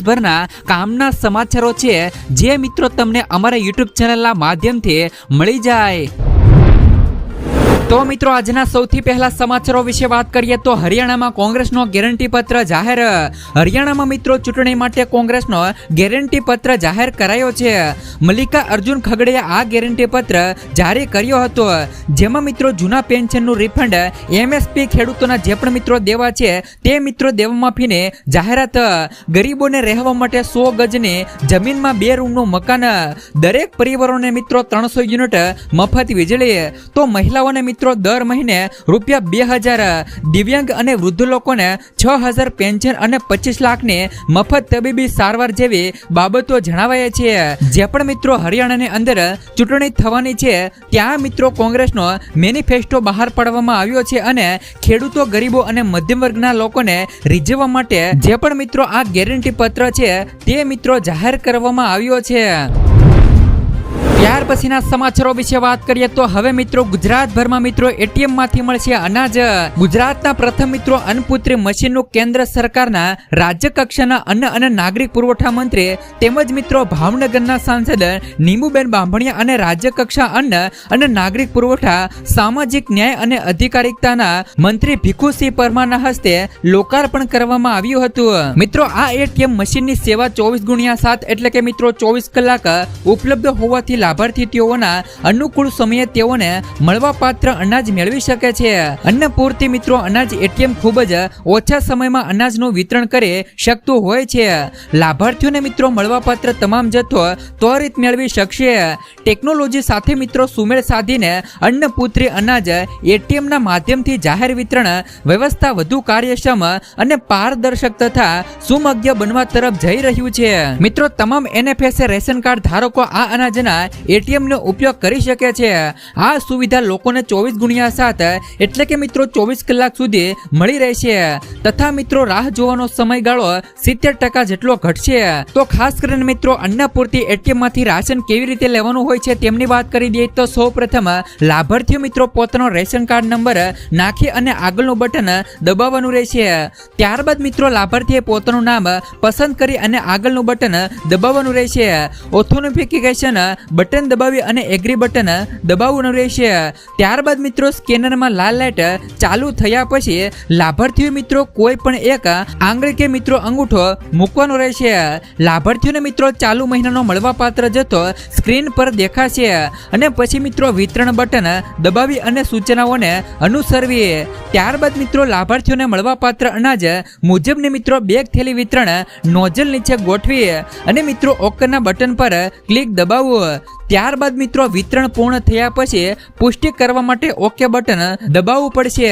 દિવસભરના કામના સમાચારો છે જે મિત્રો તમને અમારા યુટ્યુબ ચેનલના માધ્યમથી મળી જાય. તો મિત્રો, આજના સૌથી પહેલા સમાચારો વિશે વાત કરીએ તો હરિયાણામાં કોંગ્રેસનો ગેરંટી પત્ર જાહેર. હરિયાણામાં મિત્રો, ચૂંટણી માટે કોંગ્રેસનો ગેરંટી પત્ર જાહેર કરાયો છે. મલ્લિકા અર્જુન ખગડેએ આ ગેરંટી પત્ર જારી કર્યો હતો. જેમાં મિત્રો, જૂના પેન્શનનું રિફંડ એમએસપી ખેડૂતોના જે પણ મિત્રો દેવા છે, તે મિત્રો દેવા માફીને જાહેરાત. ગરીબોને રહેવા માટે સો ગજની જમીનમાં બે રૂમનું મકાન. દરેક પરિવારોને મિત્રો ત્રણસો યુનિટ મફત વીજળી. તો મહિલાઓને મિત્રો દર મહિને રૂપિયા બે હજાર દિવ્યાંગ અને વૃદ્ધ લોકોને છ હજાર પેન્શન અને પચીસ લાખની મફત તબીબી સારવાર જેવી બાબતો જણાવાય છે. જે પણ મિત્રો હરિયાણાની અંદર ચૂંટણી થવાની છે, ત્યાં મિત્રો કોંગ્રેસનો મેનિફેસ્ટો બહાર પાડવામાં આવ્યો છે અને ખેડૂતો, ગરીબો અને મધ્યમ વર્ગના લોકોને રીઝવવા માટે જે પણ મિત્રો આ ગેરંટી પત્ર છે, તે મિત્રો જાહેર કરવામાં આવ્યો છે. ત્યાર પછીના સમાચારો વિશે વાત કરીએ તો હવે મિત્રો ગુજરાતભરમાં મિત્રો એટીએમમાંથી મળશે અનાજ. ગુજરાતના પ્રથમ મિત્રો અન્નપુત્રી મશીનનું કેન્દ્ર સરકારના રાજ્ય કક્ષાના અન્ન અને નાગરિક પુરવઠા મંત્રી તેમજ મિત્રો ભાવનગરના સાંસદ નીમુબેન બાંભણિયા અને રાજ્ય કક્ષા અન્ન અને નાગરિક પુરવઠા, સામાજિક ન્યાય અને અધિકારિકતાના મંત્રી ભીખુસિંહ પરમારના હસ્તે લોકાર્પણ કરવામાં આવ્યું હતું. મિત્રો આ એટીએમ મશીનની સેવા ચોવીસ ગુણ્યા સાત એટલે કે મિત્રો ચોવીસ કલાક ઉપલબ્ધ હોવાથી લાભાર્થી તેઓના અનુકૂળ સમયે તેઓને મળવાપાત્ર અનાજ મેળવી શકે છે. અન્ન પૂરતી મિત્રો, અનાજ એટીએમ ખૂબ જ ઓછા સમયમાં અનાજનું વિતરણ કરી શકતું હોય છે. લાભાર્થીઓને મિત્રો મળવાપાત્ર તમામ જથ્થો ત્વરિત મેળવી શકશે. ટેકનોલોજી સાથે મિત્રો સુમેળ સાધીને અન્નપુત્રી અનાજ એટીએમના માધ્યમથી જાહેર વિતરણ વ્યવસ્થા વધુ કાર્યક્ષમ અને પારદર્શક તથા સુમજ્ઞ બનવા તરફ જઈ રહ્યું છે. મિત્રો, તમામ એનએફએસએ રેશન કાર્ડ ધારકો આ અનાજના એટીએમ નો ઉપયોગ કરી શકે છે. આ સુવિધા લોકોને ચોવીસ ગુણ્યા સાત એટલે કે મિત્રો ચોવીસ કલાક સુધી મળી રહેશે. તથા મિત્રો રાહ જોવાનો સમયગાળો સિત્તેર ટકા જેટલો ઘટશે. તો ખાસ કરીને મિત્રો અન્નપૂર્તિ એટીએમમાંથી રાશન કેવી રીતે લેવાનું હોય છે તેમની વાત કરી દઈએ તો સૌ પ્રથમ લાભાર્થીઓ મિત્રો પોતાનો રેશન કાર્ડ નંબર નાખી અને આગળનું બટન દબાવવાનું રહેશે. ત્યારબાદ મિત્રો લાભાર્થીએ પોતાનું નામ પસંદ કરી અને આગળનું બટન દબાવવાનું રહેશે. ઓથોનિફિકેશન બટન દબાવી અને એગ્રી બટન દબાવવાનું રહેશે ત્યારબાદ મિત્રો સ્કેનરમાં લાલ લાઇટ ચાલુ થયા પછી લાભાર્થીઓ મિત્રો કોઈ પણ એક આંગળી કે મિત્રો અંગૂઠો મૂકવાનો રહેશે. લાભાર્થીઓને મિત્રો ચાલુ મહિનાનો મળવાપાત્ર જથ્થો સ્ક્રીન પર દેખાશે અને પછી મિત્રો વિતરણ બટન દબાવી અને સૂચનાઓને અનુસરવી. ત્યારબાદ મિત્રો લાભાર્થીઓને મળવાપાત્ર અનાજ મુજબની મિત્રો બેગ થેલી વિતરણ નોઝલ નીચે ગોઠવી અને મિત્રો ઓકરના બટન પર ક્લિક દબાવવું ત્યારબાદ મિત્રો વિતરણ પૂર્ણ થયા પછી પુષ્ટિ કરવા માટે ઓકે બટન દબાવવું પડશે.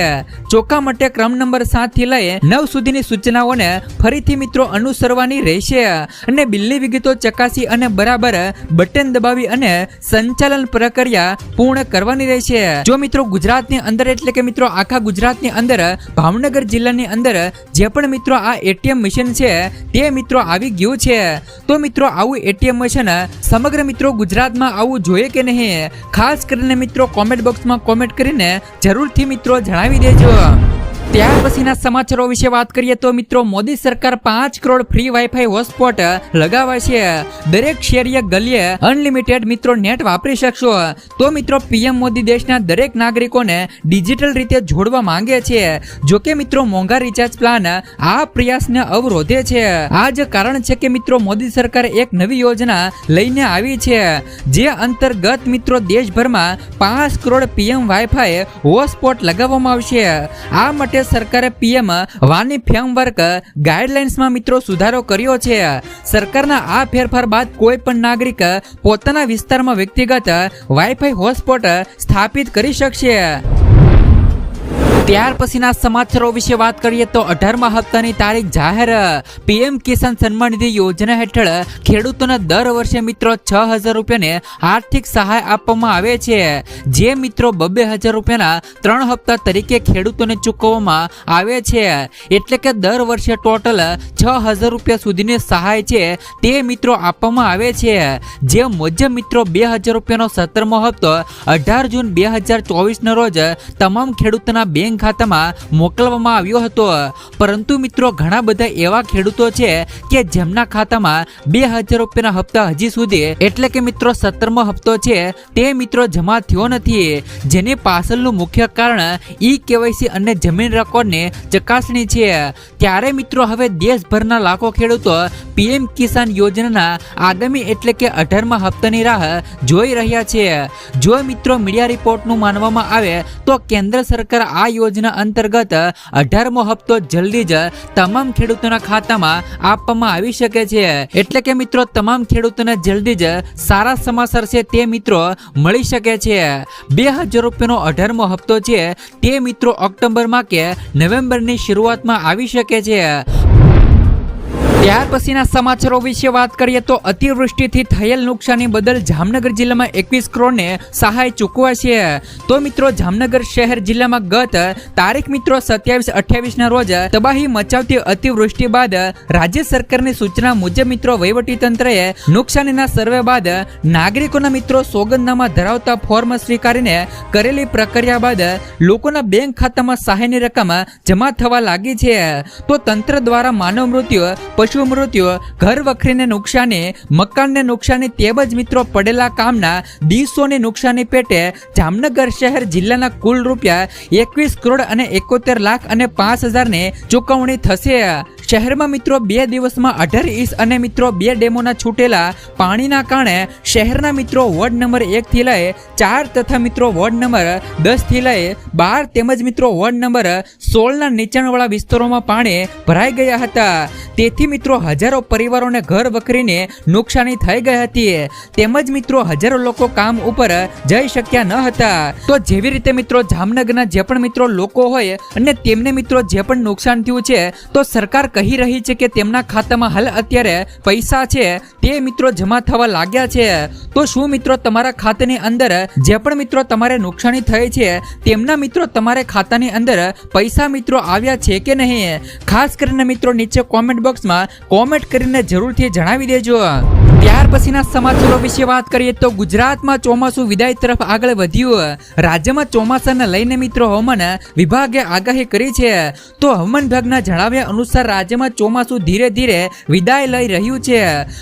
ચોખા માટે ક્રમ નંબર સાતથી લઈ નવ સુધીની સૂચનાઓને ફરીથી મિત્રો અનુસરવાની રહેશે. અને બિલની વિગતો ચકાસી અને બરાબર બટન દબાવી અને સંચાલન પ્રક્રિયા પૂર્ણ કરવાની રહેશે. જો મિત્રો ગુજરાતની અંદર, એટલે કે મિત્રો આખા ગુજરાતની અંદર, ભાવનગર જિલ્લાની અંદર જે પણ મિત્રો આ એટીએમ મશીન છે, તે મિત્રો આવી ગયું છે. તો મિત્રો આવું એટીએમ મશીન સમગ્ર મિત્રો ગુજરાતમાં આવું જોઈએ કે નહીં ખાસ કરીને મિત્રો કોમેન્ટ બોક્સમાં કોમેન્ટ કરીને જરૂરથી મિત્રો જણાવી દેજો. ત્યાર પછીના સમાચારો વિશે વાત કરીએ તો મિત્રો, મોદી સરકાર પાંચ કરોડ ફ્રી વાઈફાઈ હોટસ્પોટ લગાવે છે. દરેક શેરીએ ગલીએ અનલિમિટેડ મિત્રો નેટ વાપરી શકશો. તો મિત્રો, પીએમ મોદી દેશના દરેક નાગરિકોને ડિજિટલ રીતે જોડવા માંગે છે. જો કે મિત્રો, મોંઘા રિચાર્જ પ્લાન આ પ્રયાસને અવરોધે છે. આ જ કારણ છે કે મિત્રો, મોદી સરકાર એક નવી યોજના લઈને આવી છે, જે અંતર્ગત મિત્રો દેશભરમાં પાંચ કરોડ પીએમ વાઈફાઈ હોટસ્પોટ લગાવવામાં આવશે. આ માટે સરકારે પીએમ વાની ફ્રેમવર્ક ગાઈડલાઇન્સમાં મિત્રો સુધારો કર્યો છે. સરકારના આ ફેરફાર બાદ કોઈ પણ નાગરિક પોતાના વિસ્તારમાં વ્યક્તિગત વાઈફાઈ હોટસ્પોટ સ્થાપિત કરી શકશે. ત્યાર પછીના સમાચારો વિશે વાત કરીએ તો અઢારમા હપ્તાની તારીખ જાહેર, પીએમ કિસાન સન્માન નિધિ યોજના હેઠળ ખેડૂતોને દર વર્ષે મિત્રો છ હજાર રૂપિયાને આર્થિક સહાય આપવામાં આવે છે. જે મિત્રો બબ્બે હજાર રૂપિયાના ત્રણ હપ્તા તરીકે ખેડૂતોને ચૂકવવામાં આવે છે. એટલે કે દર વર્ષે ટોટલ છ હજાર રૂપિયા સુધીની સહાય છે તે મિત્રો આપવામાં આવે છે. જે મુજબ મિત્રો બે હજાર રૂપિયાનો સત્તરમો હપ્તો અઢાર જૂન બે હજાર ચોવીસના રોજ તમામ ખેડૂતોના બેંક ખાતામાં મોકલવામાં આવ્યો હતો. પરંતુ મિત્રો, ઘણા બધા એવા ખેડૂતો છે કે જેમના ખાતામાં બે હજાર રૂપિયાના હપ્તા હજી સુધી, એટલે કે મિત્રો, સત્તરમો હપ્તો છે, તે મિત્રો જમા થયો નથી. જેની પાછળનું મુખ્ય કારણ ઈ કેવાયસી અને જમીન રેકોર્ડની ચકાસણી છે. ત્યારે મિત્રો, હવે દેશભરના લાખો ખેડૂતો પીએમ કિસાન યોજનાના આગામી એટલે કે અઢારમા હપ્તાની રાહ જોઈ રહ્યા છે. જો મિત્રો, મીડિયા રિપોર્ટનું માનવામાં આવે, તો કેન્દ્ર સરકાર આ યોજના અંતર્ગત અઢારમો હપ્તો જલ્દી જ તમામ ખેડૂતોના ખાતામાં આપવામાં આવી શકે છે. એટલે કે મિત્રો, તમામ ખેડૂતોને જલ્દી જ સારા સમાચાર છે તે મિત્રો મળી શકે છે. બે હજાર રૂપિયાનો અઢારમો હપ્તો છે તે મિત્રો ઓક્ટોબરમાં કે નવેમ્બરની શરૂઆતમાં આવી શકે છે. ત્યાર પછીના સમાચારો વિશે વાત કરીએ તો અતિવૃષ્ટિથી થયેલ નુકસાની બદલ જામનગર જિલ્લામાં એકવીસ કરોડને સહાય ચૂકવા છે. તો મિત્રો, જામનગર શહેર જિલ્લામાં ગત તારીખ મિત્રો સત્યાવીસ અઠ્યાવીસના રોજ તબાહી મચાવતી અતિવૃષ્ટિ બાદ રાજ્ય સરકારની સૂચના મુજબ મિત્રો વહીવટી તંત્રએ નુકસાનીના સર્વે બાદ નાગરિકોના મિત્રો સોગંદનામા ધરાવતા ફોર્મ સ્વીકારીને કરેલી પ્રક્રિયા બાદ લોકોના બેંક ખાતામાં સહાયની રકમ જમા થવા લાગી છે. તો તંત્ર દ્વારા માનવ મૃત્યુ, પશુ મૃત્યુ, ઘર વખરીને નુકસાની, મકાનને નુકસાની તેમજ મિત્રો પડેલા કામના દિવસોની નુકસાની પેટે જામનગર શહેર જિલ્લાના કુલ રૂપિયા એકવીસ કરોડ અને એકોતેર લાખ અને પાંચ હજારની ચૂકવણી થશે. શહેરમાં મિત્રો બે દિવસમાં અઢાર ઇંચ અને મિત્રો બે ડેમોના છૂટેલા પાણીના કારણે શહેરના મિત્રો વોર્ડ નંબર એકથી લઈ ચાર તથા મિત્રો વોર્ડ નંબર દસથી લઈ બાર તેમજ મિત્રો વોર્ડ નંબર સોળના નીચાણવાળા વિસ્તારોમાં પાણી ભરાઈ ગયા હતા. તેથી મિત્રો હજારો પરિવારોને ઘર વખરીને નુકસાની થઈ ગઈ હતી. તેમજ મિત્રો હજારો લોકો કામ ઉપર જઈ શક્યા ન હતા. તો જેવી રીતે મિત્રો જામનગરના જે પણ મિત્રો લોકો હોય અને તેમને મિત્રો જે પણ નુકસાન થયું છે, તો સરકાર કહી રહી છે કે તેમના ખાતામાં હાલ અત્યારે પૈસા છે, તે મિત્રો જમા થવા લાગ્યા છે. તો શું મિત્રો તમારા ખાતાની અંદર જે પણ મિત્રો તમારે નુકસાની થઈ છે, તેમના મિત્રો તમારે ખાતાની અંદર પૈસા મિત્રો આવ્યા છે કે નહીં? ખાસ કરીને મિત્રો નીચે કોમેન્ટ બોક્સમાં કોમેન્ટ કરીને જરૂરથી જણાવી દેજો. ત્યાર પછીના સમાચારો વિશે વાત કરીએ તો ગુજરાતમાં ચોમાસું વિદાય તરફ આગળ વધ્યું. રાજ્યમાં ચોમાસાને લઈને મિત્રો હવામાન વિભાગે આગાહી કરી છે. તો હવામાન વિભાગના જણાવ્યા અનુસાર રાજ્યમાં ચોમાસું ધીરે ધીરે વિદાય લઈ રહ્યું છે.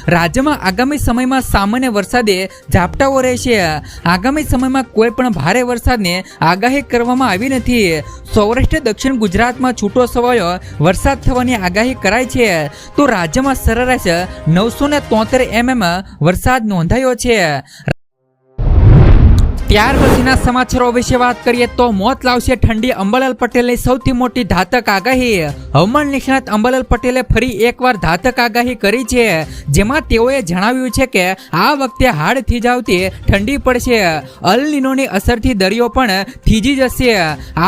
રાજ્યમાં આગામી સમયમાં સામાન્ય વરસાદે ઝાપટાઓ રહેશે. આગામી સમયમાં કોઈ પણ ભારે વરસાદને આગાહી કરવામાં આવી નથી. સૌરાષ્ટ્ર, દક્ષિણ ગુજરાતમાં છૂટો સવાયો, વરસાદ થવાની આગાહી કરાઈ છે. તો રાજ્યમાં સરેરાશ નવસો ને તોતેર એમએમ વરસાદ નોંધાયો છે. ત્યાર પછીના સમાચારો વિશે વાત કરીએ તો મોત લાવશે ઠંડી અંબાલાલ પટેલની સૌથી મોટી ધાતક આગાહી. હવામાન નિષ્ણાત અંબાલાલ પટેલે ફરી એકવાર ધાતક આગાહી કરી છે, જેમાં તેઓએ જણાવ્યું છે કે આ વખતે હાડ થીજાવતી ઠંડી પડશે. અલ નીનોની અસરથી દરિયો પણ થીજી જશે.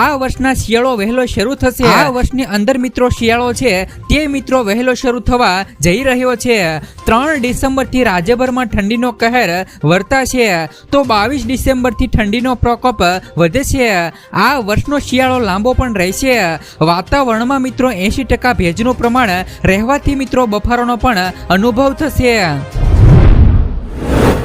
આ વર્ષના શિયાળો વહેલો શરૂ થશે. આ વર્ષની અંદર મિત્રો શિયાળો છે, તે મિત્રો વહેલો શરૂ થવા જઈ રહ્યો છે. ત્રણ ડિસેમ્બરથી રાજ્યભરમાં ઠંડીનો કહેર વર્તાશે. તો બાવીસ ડિસેમ્બરથી ઠંડીનો પ્રકોપ વધે છે. આ વર્ષનો શિયાળો લાંબો પણ રહેશે. વાતાવરણમાં મિત્રો એંશી ટકા ભેજનું પ્રમાણ રહેવાથી મિત્રો બફારોનો પણ અનુભવ થશે.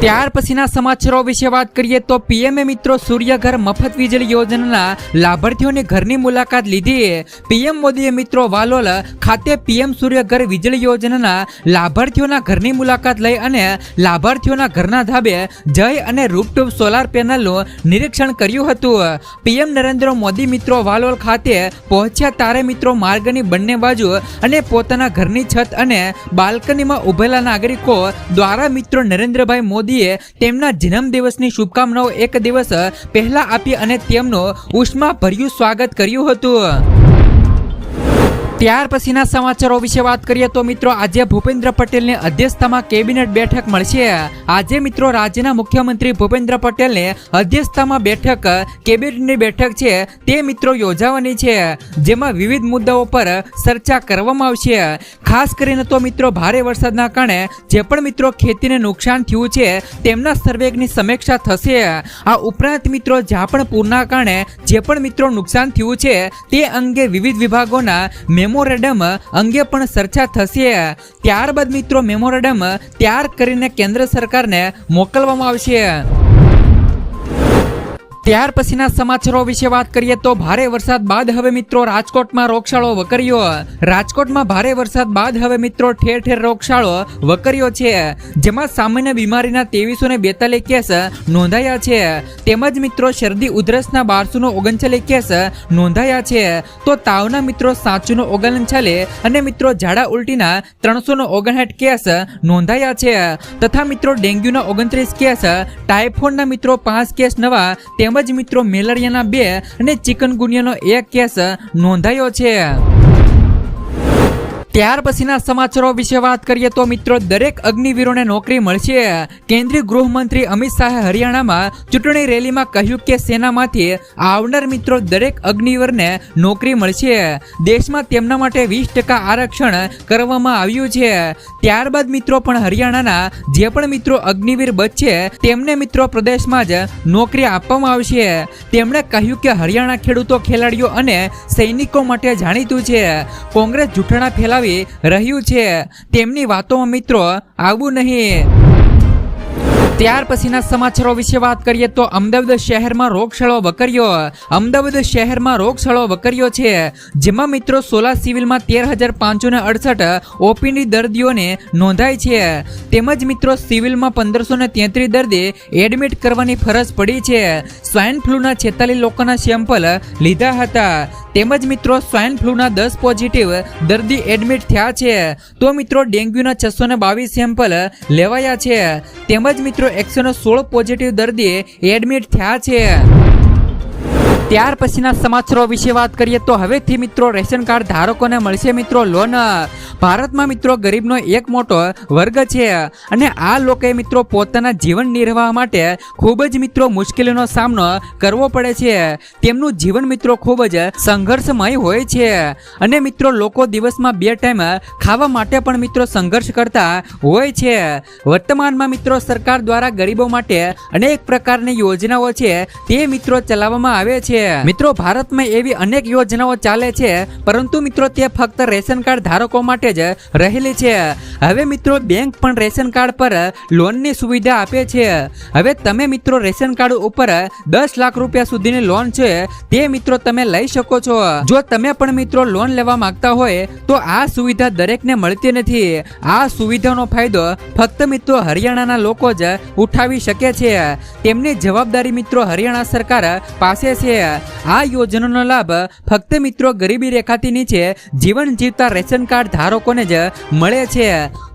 ત્યાર પછીના સમાચારો વિશે વાત કરીએ તો પીએમએ મિત્રો સૂર્યઘર મફત વીજળી યોજનાના લાભાર્થીઓની ઘરની મુલાકાત લીધી પીએમ મોદીએ મિત્રો વાલોલ ખાતે પીએમ સૂર્યઘર વીજળી યોજનાના લાભાર્થીઓના ઘરની મુલાકાત લઈ અને લાભાર્થીઓના ઘરના ધાબે જય અને રૂપટોપ સોલાર પેનલનું નિરીક્ષણ કર્યું હતું. પીએમ નરેન્દ્ર મોદી મિત્રો વાલોલ ખાતે પહોંચ્યા તારે મિત્રો માર્ગની બંને બાજુ અને પોતાના ઘરની છત અને બાલ્કનીમાં ઉભેલા નાગરિકો દ્વારા મિત્રો નરેન્દ્રભાઈ મોદીએ તેમના જન્મદિવસની શુભકામનાઓ એક દિવસ પહેલા આપી અને તેમનું ઉષ્માભર્યું સ્વાગત કર્યું હતું. ત્યાર પછીના સમાચારો વિશે વાત કરીએ તો મિત્રો, આજે ભૂપેન્દ્ર પટેલની અધ્યક્ષતામાં કેબિનેટ બેઠક મળશે. આજે મિત્રો, રાજ્યના મુખ્યમંત્રી ભૂપેન્દ્ર પટેલને અધ્યક્ષતામાં બેઠક, કેબિનેટની બેઠક છે, તે મિત્રો યોજાવાની છે. જેમાં વિવિધ મુદ્દાઓ પર ચર્ચા કરવામાં આવશે. ખાસ કરીને તો મિત્રો, ભારે વરસાદના કારણે જે પણ મિત્રો ખેતીને નુકસાન થયું છે, તેમના સર્વેની સમીક્ષા થશે. આ ઉપરાંત મિત્રો જ્યાં પણ પૂરના કારણે જે પણ મિત્રો નુકસાન થયું છે, તે અંગે વિવિધ વિભાગોના મેમોરેન્ડમ અંગે પણ ચર્ચા થશે. ત્યારબાદ મિત્રો મેમોરેડમ તૈયાર કરીને કેન્દ્ર સરકારને મોકલવામાં આવશે. ત્યાર પછીના સમાચારો વિશે વાત કરીએ તો ભારે વરસાદ બાદ હવે મિત્રો રાજકોટમાં રોગશાળો વકર્યો. રાજકોટમાં ભારે વરસાદ બાદ હવે મિત્રો ઠેર ઠેર રોગશાળો વકર્યો છે. જેમાં સામાન્ય બીમારીના ત્રેવીસો ને બેતાલીસ કેસ નોંધાયા છે. તેમજ મિત્રો શરદી ઉધરસના બારસો નો ઓગણચાલીસ કેસ નોંધાયા છે. તો તાવના મિત્રો સાતસો નો ઓગણચાલીસ અને મિત્રો ઝાડા ઉલટીના ત્રણસો નો ઓગણસાઠ કેસ નોંધાયા છે. તથા મિત્રો ડેન્ગ્યુના ઓગણત્રીસ કેસ ટાઇફોઇડના મિત્રો પાંચ કેસ નવા તેમજ મિત્રો મેલેરિયાના બે અને ચિકનગુનિયાનો એક કેસ નોંધાયો છે. ત્યાર પછીના સમાચારો વિશે વાત કરીએ તો મિત્રો, દરેક અગ્નિવીરોને નોકરી મળશે. કેન્દ્રીય ગૃહમંત્રી અમિત શાહે હરિયાણામાં ચૂંટણી રેલીમાં કહ્યું કે સેનામાંથી આવનાર મિત્રો દરેક અગ્નિવીરને નોકરી મળશે. દેશમાં તેમના માટે વીસ ટકા આરક્ષણ કરવામાં આવ્યું છે. ત્યારબાદ મિત્રો પણ હરિયાણાના જે પણ મિત્રો અગ્નિવીર બચશે, તેમને મિત્રો પ્રદેશમાં જ નોકરી આપવામાં આવશે. તેમણે કહ્યું કે હરિયાણા ખેડૂતો ખેલાડીઓ અને સૈનિકો માટે જાણીતું છે. કોંગ્રેસ જૂઠાણા ફેલાવી રહ્યું છે. તેમની વાતોમાં મિત્રો આવું નહીં. ત્યાર પછીના સમાચારો વિશે વાત કરીએ તો અમદાવાદ શહેરમાં રોગશાળો વકર્યો. અમદાવાદ શહેરમાં રોગચાળો વકર્યો છે. જેમાં મિત્રો સોલા સિવિલમાં તેર હજાર પાંચસો ને અડસઠ ઓપીડી દર્દીઓને નોંધાય છે. તેમજ મિત્રો સિવિલમાં પંદરસો ને તેત્રીસ દર્દી એડમિટ કરવાની ફરજ પડી છે. સ્વાઇન ફ્લૂના છેતાલીસ લોકોના સેમ્પલ લીધા હતા. તેમજ મિત્રો સ્વાઇન ફ્લૂના દસ પોઝિટિવ દર્દી એડમિટ થયા છે. તો મિત્રો ડેન્ગ્યુના છસો ને બાવીસ સેમ્પલ લેવાયા છે. તેમજ મિત્રો એકસો ને સોળ પોઝિટિવ દર્દી એડમિટ થયા છે. ત્યાર પછીના સમાચારો વિશે વાત કરીએ તો હવેથી મિત્રો રેશન કાર્ડ ધારકોને મળશે મિત્રો લોન. ભારતમાં મિત્રો ગરીબનો એક મોટો વર્ગ છે અને આ લોકોએ મિત્રો પોતાના જીવન નિર્વાહ માટે ખૂબ જ મિત્રો મુશ્કેલીનો સામનો કરવો પડે છે. તેમનું જીવન મિત્રો ખૂબ જ સંઘર્ષમય હોય છે અને મિત્રો લોકો દિવસમાં બે ટાઈમ ખાવા માટે પણ મિત્રો સંઘર્ષ કરતા હોય છે. વર્તમાનમાં મિત્રો સરકાર દ્વારા ગરીબો માટે અનેક પ્રકારની યોજનાઓ છે. તે મિત્રો ચલાવવામાં આવે છે. મિત્રો, ભારતમાં એવી અનેક યોજનાઓ ચાલે છે, પરંતુ મિત્રો, તે ફક્ત રેશન કાર્ડ ધારકો માટે જ રહેલી છે. હવે મિત્રો, બેંક પણ રેશન કાર્ડ પર લોનની સુવિધા આપે છે. હવે તમે મિત્રો, રેશન કાર્ડ ઉપર દસ લાખ રૂપિયા સુધીની લોન છે, તે મિત્રો તમે લઈ શકો છો. જો તમે પણ મિત્રો લોન લેવા માંગતા હોય, તો આ સુવિધા દરેકને મળતી નથી. આ સુવિધાનો ફાયદો ફક્ત મિત્રો હરિયાણાના લોકો જ ઉઠાવી શકે છે. તેમની જવાબદારી મિત્રો હરિયાણા સરકાર પાસે છે. આ યોજનાનો લાભ ફક્ત મિત્રો ગરીબી રેખાથી નીચે જીવન જીવતા રેશન કાર્ડ ધારકોને જ મળે છે.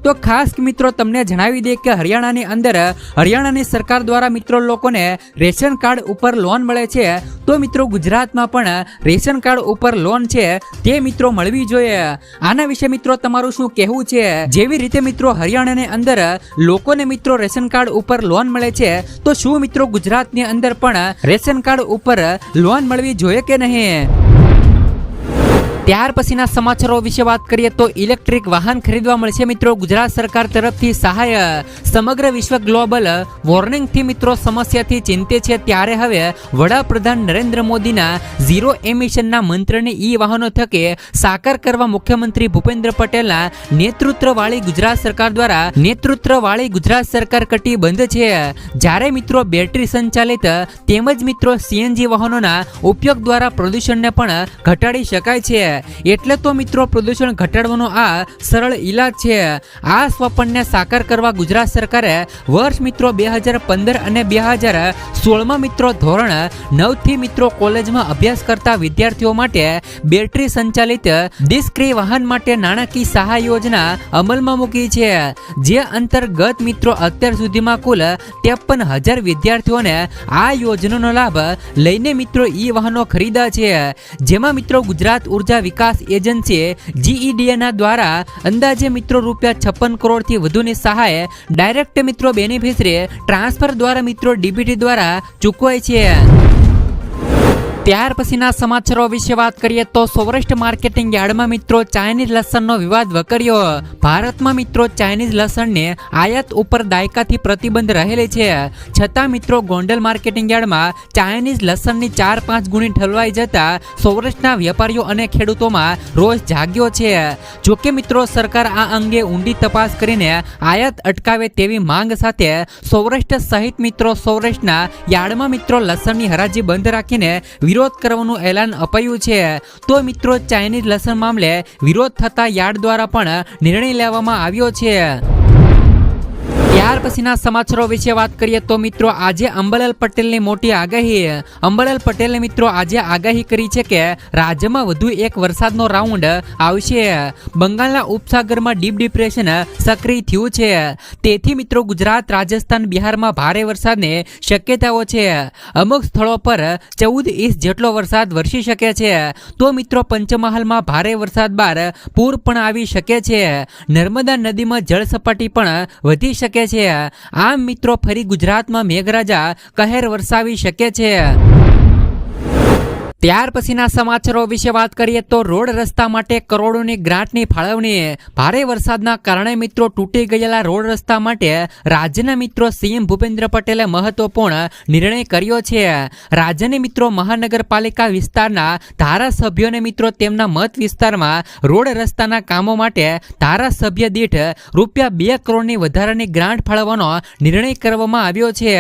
તો ખાસ મિત્રો તમને જણાવી દે કે હરિયાણાની અંદર હરિયાણાની સરકાર દ્વારા મિત્રો લોકોને રેશન કાર્ડ ઉપર લોન મળે છે. તો મિત્રો ગુજરાતમાં પણ રેશન કાર્ડ ઉપર લોન છે તે મિત્રો મળવી જોઈએ. આના વિશે મિત્રો તમારું શું કહેવું છે? જેવી રીતે મિત્રો હરિયાણાની અંદર લોકોને મિત્રો રેશન કાર્ડ ઉપર લોન મળે છે, તો શું મિત્રો ગુજરાતની અંદર પણ રેશન કાર્ડ ઉપર લોન મળવી જોઈએ કે નહીં ત્યાર પછીના સમાચારો વિશે વાત કરીએ તો ઇલેક્ટ્રિક વાહન ખરીદવા મળશે મિત્રો. ગુજરાત સરકાર તરફથી સહાય, સમગ્ર વિશ્વ ગ્લોબલ વોર્નિંગથી મિત્રો સમસ્યાથી ચિંતિત છે. ત્યારે હવે વડાપ્રધાન નરેન્દ્ર મોદીના ઝીરો એમિશનના મંત્રને ઈ વાહનો થકે સાકાર કરવા મુખ્યમંત્રી ભૂપેન્દ્ર પટેલના નેતૃત્વવાળી ગુજરાત સરકાર દ્વારા નેતૃત્વવાળી ગુજરાત સરકાર કટિબંધ છે. જ્યારે મિત્રો બેટરી સંચાલિત તેમજ મિત્રો સીએનજી વાહનોના ઉપયોગ દ્વારા પ્રદૂષણને પણ ઘટાડી શકાય છે. એટલે તો મિત્રો પ્રદૂષણ ઘટાડવાનો આ સરળ ઈલાજ છે. આ સ્વપ્નને સાકાર કરવા ગુજરાત સરકારે વર્ષ મિત્રો બે હજાર પંદર અને બે હજાર સોળમાં મિત્રો ધોરણ નવથી મિત્રો કોલેજમાં અભ્યાસ કરતા વિદ્યાર્થીઓ માટે બેટરી સંચાલિત ડિસ્ક્રી વાહન માટે નાણાકીય સહાય યોજના અમલમાં મૂકી છે. જે અંતર્ગત મિત્રો અત્યાર સુધીમાં કુલ ત્રેપન હજાર વિદ્યાર્થીઓને આ યોજનાનો લાભ લઈને મિત્રો ઈ વાહનો ખરીદ્યા છે. જેમાં મિત્રો ગુજરાત ઊર્જા વિકાસ એજન્સી જીઈડીએના દ્વારા અંદાજે મિત્રો રૂપિયા છપ્પન કરોડથી વધુની સહાય ડાયરેક્ટ મિત્રો બેનિફિશરી ટ્રાન્સફર દ્વારા મિત્રો ડીબીટી દ્વારા ચૂકવાય છે. ત્યાર પછીના સમાચારો વિશે વાત કરીએ તો સૌરાષ્ટ્ર માર્કેટિંગ યાર્ડમાં મિત્રો ચાઇનીઝ લસણનો વિવાદ વકર્યો. ભારતમાં મિત્રો ચાઇનીઝ લસણને આયાત ઉપર દાયકાથી પ્રતિબંધ રહેલી છે. છતાં મિત્રો ગોંડલ માર્કેટિંગ યાર્ડમાં ચાઇનીઝ લસણની ચાર પાંચ ગુણી ઠલવાઈ જતા સૌરાષ્ટ્રના વેપારીઓ અને ખેડૂતોમાં રોષ જાગ્યો છે. જોકે મિત્રો સરકાર આ અંગે ઊંડી તપાસ કરીને આયાત અટકાવે તેવી માંગ સાથે સૌરાષ્ટ્ર સહિત મિત્રો સૌરાષ્ટ્રના યાર્ડમાં મિત્રો લસણની હરાજી બંધ રાખીને વિરોધ કરવાનું એલાન અપાયું છે. તો મિત્રો, ચાઇનીઝ લસણ મામલે વિરોધ થતા યાર્ડ દ્વારા પણ નિર્ણય લેવામાં આવ્યો છે. ત્યાર પછીના સમાચારો વિશે વાત કરીએ તો મિત્રો, આજે અંબાલાલ પટેલની મોટી આગાહી. અંબાલાલ પટેલે મિત્રો, આજે આગાહી કરી છે કે રાજ્યમાં વધુ એક વરસાદનો રાઉન્ડ આવશે. બંગાળના ઉપસાગરમાં ડીપ ડિપ્રેશન સક્રિય થયું છે. તેથી મિત્રો, ગુજરાત, રાજસ્થાન, બિહારમાં ભારે વરસાદની શક્યતાઓ છે. અમુક સ્થળો પર ચૌદ ઇંચ જેટલો વરસાદ વરસી શકે છે. તો મિત્રો, પંચમહાલમાં ભારે વરસાદ બાદ પૂર પણ આવી શકે છે. નર્મદા નદીમાં જળ સપાટી પણ વધી શકે છે. આમ મિત્રો ફરી ગુજરાતમાં મેઘરાજા કહેર વરસાવી શકે છે. ત્યાર પછીના સમાચારો વિશે વાત કરીએ તો રોડ રસ્તા માટે કરોડોની ગ્રાન્ટની ફાળવણીએ ભારે વરસાદના કારણે મિત્રો તૂટી ગયેલા રોડ રસ્તા માટે રાજ્યના મિત્રો સીએમ ભૂપેન્દ્ર પટેલે મહત્વપૂર્ણ નિર્ણય કર્યો છે. રાજ્યની મિત્રો મહાનગરપાલિકા વિસ્તારના ધારાસભ્યોને મિત્રો તેમના મત વિસ્તારમાં રોડ રસ્તાના કામો માટે ધારાસભ્ય દીઠ રૂપિયા બે કરોડની વધારાની ગ્રાન્ટ ફાળવવાનો નિર્ણય કરવામાં આવ્યો છે.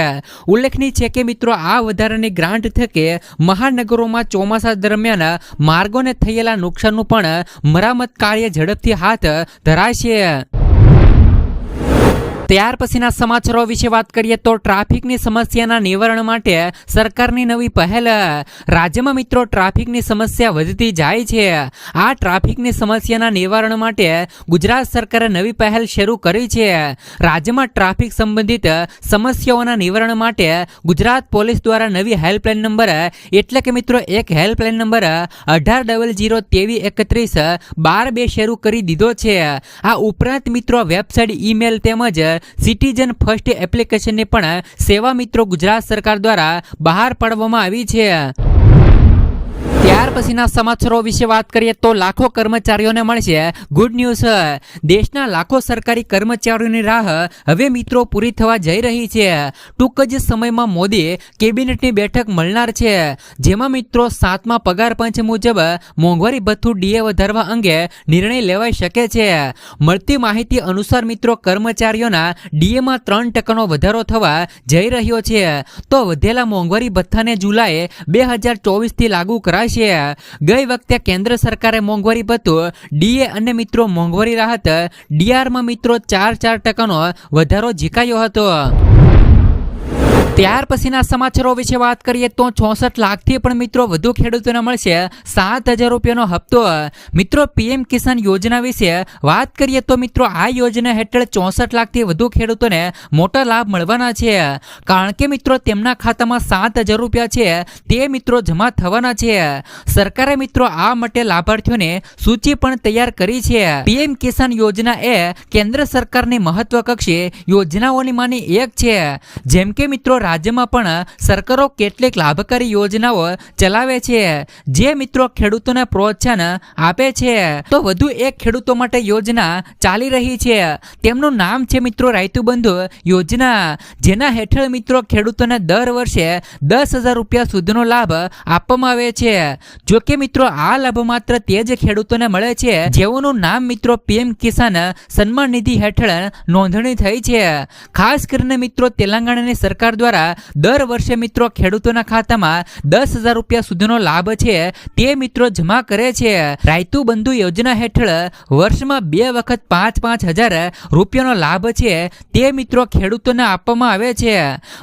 ઉલ્લેખનીય છે કે મિત્રો આ વધારાની ગ્રાન્ટ થકી મહાનગરોમાં ચોમાસા દરમિયાન માર્ગોને થયેલા નુકસાનનું પણ મરામત કાર્ય ઝડપથી હાથ ધરાશે. ત્યાર પછીના સમાચારો વિશે વાત કરીએ તો ટ્રાફિકની સમસ્યાના નિવારણ માટે સરકારની નવી પહેલ. રાજ્યમાં મિત્રો ટ્રાફિકની સમસ્યા વધતી જાય છે. આ ટ્રાફિકની સમસ્યાના નિવારણ માટે ગુજરાત સરકારે નવી પહેલ શરૂ કરી છે. રાજ્યમાં ટ્રાફિક સંબંધિત સમસ્યાઓના નિવારણ માટે ગુજરાત પોલીસ દ્વારા નવી હેલ્પલાઇન નંબર, એટલે કે મિત્રો એક હેલ્પલાઇન નંબર અઢાર ડબલ જીરો ત્રેવીસ એકત્રીસ બાર બે શરૂ કરી દીધો છે. આ ઉપરાંત મિત્રો વેબસાઇટ, ઈમેલ તેમજ સિટીઝન ફર્સ્ટ એપ્લિકેશનની પણ સેવા મિત્રો ગુજરાત સરકાર દ્વારા બહાર પાડવામાં આવી છે. ત્યાર પછીના સમાચારો વિશે વાત કરીએ તો લાખો કર્મચારીઓને મળશે. ગુડ ન્યૂઝ દેશના લાખો સરકારી કર્મચારીઓની રાહ હવે મિત્રો પૂરી થવા જઈ રહી છે. ટૂંક જ સમયમાં મોદી કેબિનેટની બેઠક મળનાર છે. જેમાં મિત્રો સાતમા પગાર પંચ મુજબ મોંઘવારી ભથ્થું ડીએ વધારવા અંગે નિર્ણય લેવાઈ શકે છે. મળતી માહિતી અનુસાર મિત્રો કર્મચારીઓના ડીએમાં ત્રણ ટકાનો વધારો થવા જઈ રહ્યો છે. તો વધેલા મોંઘવારી ભથ્થાને જુલાઈ બે હજાર ચોવીસથી લાગુ કરાશે ગઈ વખતે કેન્દ્ર સરકારે મોંઘવારી ભથ્થું, ડીએ અને મિત્રો મોંઘવારી રાહત, ડીઆરમાં મિત્રો ચાર ચાર ટકાનો વધારો ઝીકાયો હતો. ત્યાર પછીના સમાચારો વિશે વાત કરીએ તો ચોસઠ લાખથી પણ મિત્રો વધુ ખેડૂતોને મળશે સાત હજાર રૂપિયાનો હપ્તો. મિત્રો, પીએમ કિસાન યોજના વિશે વાત કરીએ તો મિત્રો, આ યોજના હેઠળ ચોસઠ લાખથી વધુ ખેડૂતોને મોટા લાભ મળવાના છે. કારણ કે મિત્રો, તેમના ખાતામાં સાત હજાર રૂપિયા છે, તે મિત્રો જમા થવાના છે. સરકારે મિત્રો આ માટે લાભાર્થીઓને સૂચિ પણ તૈયાર કરી છે. પીએમ કિસાન યોજના એ કેન્દ્ર સરકારની મહત્વકાંક્ષી યોજનાઓનીમાંની એક છે. જેમ કે મિત્રો રાજ્યમાં પણ સરકારો કેટલીક લાભકારી યોજનાઓ ચલાવે છે. જે મિત્રો ખેડૂતોને પ્રોત્સાહન આપે છે, તો વધુ એક ખેડૂતો માટે યોજના ચાલી રહી છે. તેમનું નામ છે મિત્રો રાયતુ બંધુ યોજના, જેના હેઠળ મિત્રો ખેડૂતોને દર વર્ષે દસ હજાર રૂપિયા સુધીનો લાભ આપવામાં આવે છે. જો કે મિત્રો, આ લાભ માત્ર તે જ ખેડૂતોને મળે છે, જેઓનું નામ મિત્રો પીએમ કિસાન સન્માન નિધિ હેઠળ નોંધણી થઈ છે. ખાસ કરીને મિત્રો, તેલંગાણાની સરકાર દ્વારા દર વર્ષે મિત્રો ખેડૂતોના ખાતામાં દસ હજાર રૂપિયા સુધીનો લાભ છે, તે મિત્રો જમા કરે છે. રાયતુ બંધુ યોજના હેઠળ વર્ષમાં બે વખત પાંચ પાંચ હજાર રૂપિયાનો લાભ છે, તે મિત્રો ખેડૂતોને આપવામાં આવે છે.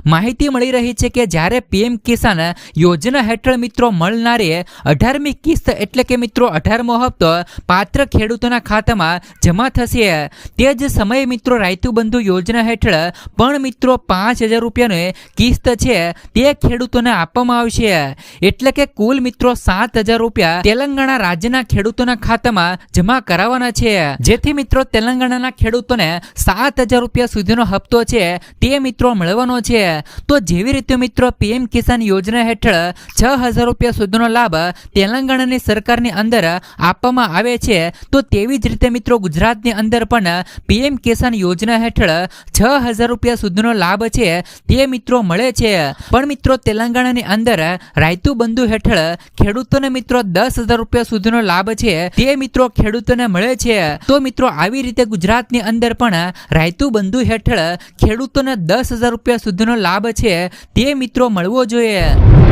માહિતી મળી રહી છે કે જ્યારે પીએમ કિસાન યોજના હેઠળ મિત્રો મળનારી અઢારમી કિસ્ત એટલે કે મિત્રો અઢારમો હપ્તો પાત્ર ખેડૂતોના ખાતામાં જમા થશે. તે જ સમયે મિત્રો રાયતુ બંધુ યોજના હેઠળ પણ મિત્રો પાંચ હજાર રૂપિયાની કિસ્ત છે, તે ખેડૂતોને આપવામાં આવશે. એટલે કે કુલ મિત્રો સાત હજાર રૂપિયા તેલંગાણા રાજ્યના ખેડૂતોના ખાતામાં જમા કરાવવાના છે. જેથી મિત્રો તેલંગાણાના ખેડૂતોને સાત હજાર રૂપિયા સુધીનો હપ્તો છે, તે મિત્રો મળવાનો છે. તો જેવી રીતે મિત્રો પીએમ કિસાન યોજના હેઠળ છ હજાર રૂપિયા સુધીનો લાભ તેલંગાણાની સરકારની અંદર આપવામાં આવે છે, તો તેવી જ રીતે મિત્રો ગુજરાતની અંદર પણ પીએમ કિસાન યોજના હેઠળ છ હજાર રૂપિયા સુધીનો લાભ છે, તે મિત્રો મળે છે. પણ મિત્રો, તેલંગાણાની અંદર રાયતુ બંધુ હેઠળ ખેડૂતોને મિત્રો દસ હજાર રૂપિયા સુધીનો લાભ છે. તે મિત્રો ખેડૂતોને મળે છે. તો મિત્રો, આવી રીતે ગુજરાતની અંદર પણ રાયતુ બંધુ હેઠળ ખેડૂતોને દસ હજાર રૂપિયા સુધીનો લાભ છે. તે મિત્રો મળવો જોઈએ.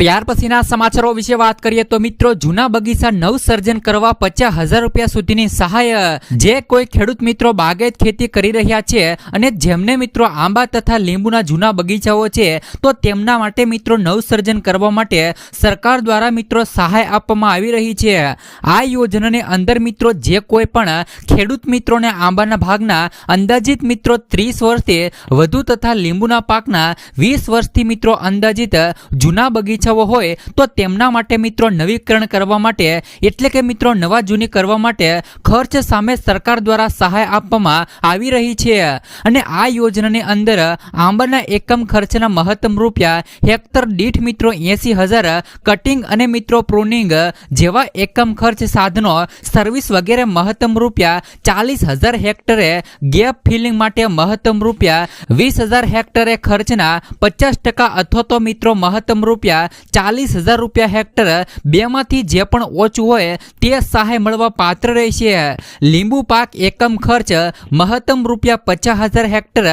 ત્યાર પછીના સમાચારો વિશે વાત કરીએ તો મિત્રો, જૂના બગીચા નવસર્જન કરવા પચાસ હજાર રૂપિયા સુધીની સહાય, જે કોઈ ખેડૂત મિત્રો બાગાયત ખેતી કરી રહ્યા છે અને જેમને મિત્રો આંબા તથા લીંબુના જૂના બગીચાઓ છે, તો તેમના માટે મિત્રો નવસર્જન કરવા માટે સરકાર દ્વારા મિત્રો સહાય આપવામાં આવી રહી છે. આ યોજનાની અંદર મિત્રો જે કોઈ પણ ખેડૂત મિત્રોને આંબાના ભાગના અંદાજિત મિત્રો ત્રીસ વર્ષથી વધુ તથા લીંબુના પાકના વીસ વર્ષથી મિત્રો અંદાજિત જૂના બગીચાઓ હોય, તો તેમના માટે મિત્રો નવીકરણ કરવા માટે, એટલે કે મિત્રો નવા જૂની કરવા માટે, ખર્ચ સામે સરકાર દ્વારા સહાય આપવામાં આવી રહી છે. અને આ યોજનાની અંદર આંબાના એકમ ખર્ચના મહત્તમ રૂપિયા હેક્ટર દીઠ મિત્રો એસી હજાર કટિંગ અને મિત્રો પ્રુનિંગ જેવા એકમ ખર્ચ સાધનો સર્વિસ વગેરે મહત્તમ રૂપિયા ચાલીસ હજાર હેક્ટરે, ગેપ ફિલિંગ માટે મહત્તમ રૂપિયા વીસ હજાર હેક્ટરે ખર્ચના પચાસ ટકા અથવા તો મિત્રો મહત્તમ રૂપિયા ચાલીસ હજાર રૂપિયા હેક્ટર બેમાંથી જે પણ ઓછું હોય તે સહાય મળવા પાત્ર રહેશે. લીંબુ પાક એકમ ખર્ચ મહત્તમ રૂપિયા પચાસ હજાર હેક્ટર.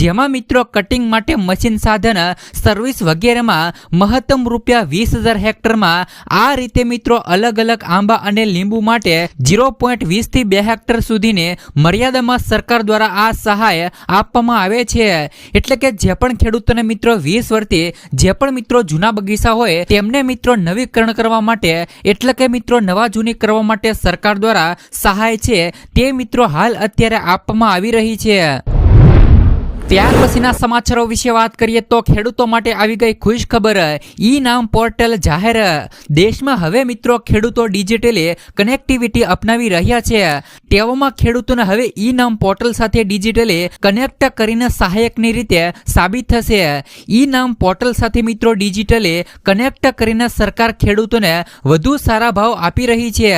જેમાં મિત્રો કટિંગ માટે મશીન સાધન સર્વિસ વગેરેમાં મહત્તમ રૂપિયા વીસ હજાર હેક્ટરમાં. આ રીતે મિત્રો અલગ અલગ આંબા અને લીંબુ માટે ઝીરો પોઈન્ટ વીસથી બે હેક્ટર સુધીની મર્યાદામાં સરકાર દ્વારા આ સહાય આપવામાં આવે છે. એટલે કે જે પણ ખેડૂતોને મિત્રો વીસ વર્ષથી જે પણ મિત્રો જૂના બગીચા હોય, તેમને મિત્રો નવીકરણ કરવા માટે, એટલે કે મિત્રો નવા જૂની કરવા માટે સરકાર દ્વારા સહાય છે, તે મિત્રો હાલ અત્યારે આપવામાં આવી રહી છે. ત્યાર પછીના સમાચારો વિશે વાત કરીએ તો ખેડૂતો માટે આવી ગઈ ખુશ ખબર, ઈ નામ પોર્ટલ જાહેર. દેશમાં હવે મિત્રો ખેડૂતો ડિજિટલી કનેક્ટિવિટી અપનાવી રહ્યા છે. તેવામાં ખેડૂતોને હવે ઈ નામ પોર્ટલ સાથે ડિજિટલી કનેક્ટ કરીને સહાયકની રીતે સાબિત થશે. ઈ નામ પોર્ટલ સાથે મિત્રો ડિજિટલી કનેક્ટ કરીને સરકાર ખેડૂતોને વધુ સારા ભાવ આપી રહી છે.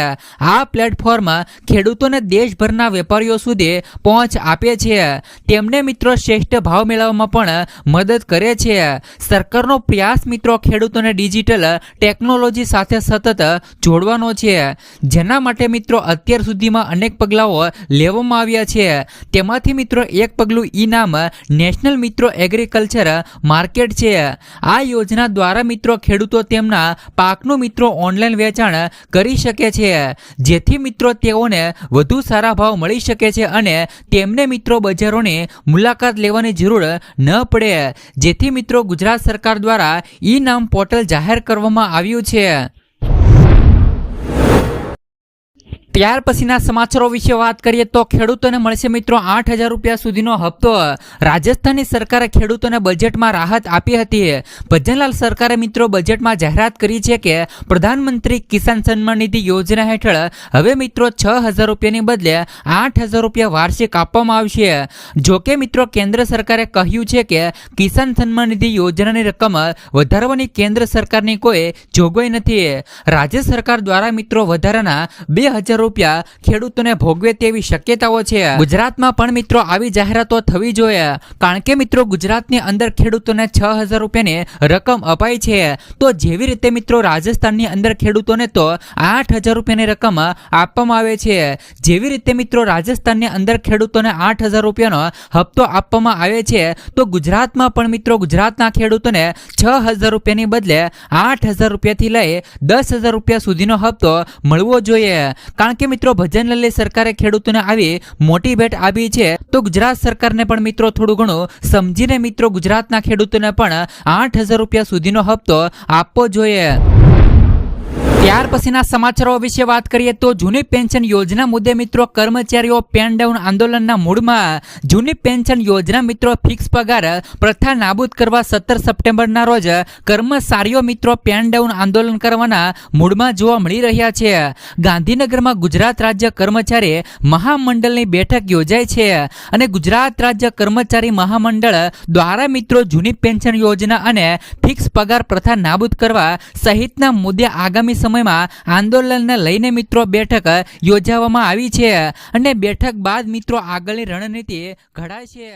આ પ્લેટફોર્મ ખેડૂતોને દેશભરના વેપારીઓ સુધી પહોંચ આપે છે. તેમને મિત્રો શ્રેષ્ઠ ભાવ મેળવવામાં પણ મદદ કરે છે. સરકારનો પ્રયાસ મિત્રો ખેડૂતોને ડિજિટલ ટેકનોલોજી સાથે સતત જોડવાનો છે. જેના માટે મિત્રો અત્યાર સુધીમાં અનેક પગલાઓ લેવામાં આવ્યા છે. તેમાંથી મિત્રો એક પગલું ઈ નામ નેશનલ મિત્રો એગ્રીકલ્ચર માર્કેટ છે. આ યોજના દ્વારા મિત્રો ખેડૂતો તેમના પાકનું મિત્રો ઓનલાઈન વેચાણ કરી શકે છે. જેથી મિત્રો તેઓને વધુ સારા ભાવ મળી શકે છે અને તેમને મિત્રો બજારોની મુલાકાત લેવાની જરૂર ન પડે. જેથી મિત્રો ગુજરાત સરકાર દ્વારા ઈ નામ પોર્ટલ જાહેર કરવામાં આવ્યું છે. ત્યાર પછીના સમાચારો વિશે વાત કરીએ તો ખેડૂતોને મળશે મિત્રો આઠ હજાર રૂપિયા સુધીનો હપ્તો. રાજસ્થાનની સરકારે ખેડૂતોને બજેટમાં રાહત આપી હતી. ભજનલાલ સરકારે મિત્રો બજેટમાં જાહેરાત કરી છે કે પ્રધાનમંત્રી કિસાન સન્માન નિધિ યોજના હેઠળ હવે મિત્રો છ હજાર રૂપિયાની બદલે આઠ હજાર રૂપિયા વાર્ષિક આપવામાં આવશે. જોકે મિત્રો કેન્દ્ર સરકારે કહ્યું છે કે કિસાન સન્માન નિધિ યોજનાની રકમ વધારવાની કેન્દ્ર સરકારની કોઈ જોગવાઈ નથી. રાજ્ય સરકાર દ્વારા મિત્રો વધારાના બે હજાર રૂપિયા ખેડૂતોને ભોગવે તેવી શક્યતાઓ છે. ગુજરાતમાં પણ મિત્રો આવી જાહેરાતો થવી જોઈએ. કારણ કે મિત્રો ગુજરાતની અંદર ખેડૂતોને છ હજાર રૂપિયાની રકમ અપાય છે. તો જેવી રીતે મિત્રો રાજસ્થાનની અંદર ખેડૂતોને તો આઠ હજાર રૂપિયાની રકમ આપવામાં આવે છે. જેવી રીતે મિત્રો રાજસ્થાનની અંદર ખેડૂતોને આઠ હજાર રૂપિયાનો હપ્તો આપવામાં આવે છે. તો ગુજરાતમાં પણ મિત્રો ગુજરાતના ખેડૂતોને છ હજાર રૂપિયાની બદલે આઠ હજાર રૂપિયાથી લઈ દસ હજાર રૂપિયા સુધીનો હપ્તો મળવો જોઈએ. કારણ કે મિત્રો ભજનલાલે સરકારે ખેડૂતોને આવી મોટી ભેટ આપી છે, તો ગુજરાત સરકારને પણ મિત્રો થોડું ઘણું સમજીને મિત્રો ગુજરાતના ખેડૂતોને પણ આઠ હજાર રૂપિયા સુધીનો હપ્તો આપવો જોઈએ. ત્યાર પછીના સમાચારો વિશે વાત કરીએ તો જૂની પેન્શન યોજના મુદ્દે મિત્રો કર્મચારીઓ પેન ડાઉન આંદોલનના મૂળમાં જૂની પેન્શન યોજના મિત્રો ફિક્સ પગાર પ્રથા નાબૂદ કરવા સત્તર સપ્ટેમ્બરના રોજ કર્મચારીઓ મિત્રો પેન ડાઉન આંદોલન કરવાના મૂળમાં જોવા મળી રહ્યા છે. ગાંધીનગરમાં ગુજરાત રાજ્ય કર્મચારી મહામંડળની બેઠક યોજાઈ છે અને ગુજરાત રાજ્ય કર્મચારી મહામંડળ દ્વારા મિત્રો જૂની પેન્શન યોજના અને ફિક્સ પગાર પ્રથા નાબૂદ કરવા સહિતના મુદ્દે આગામી સમયમાં આંદોલનને લઈને મિત્રો બેઠક યોજાવામાં આવી છે અને બેઠક બાદ મિત્રો આગળની રણનીતિ ઘડાય છે.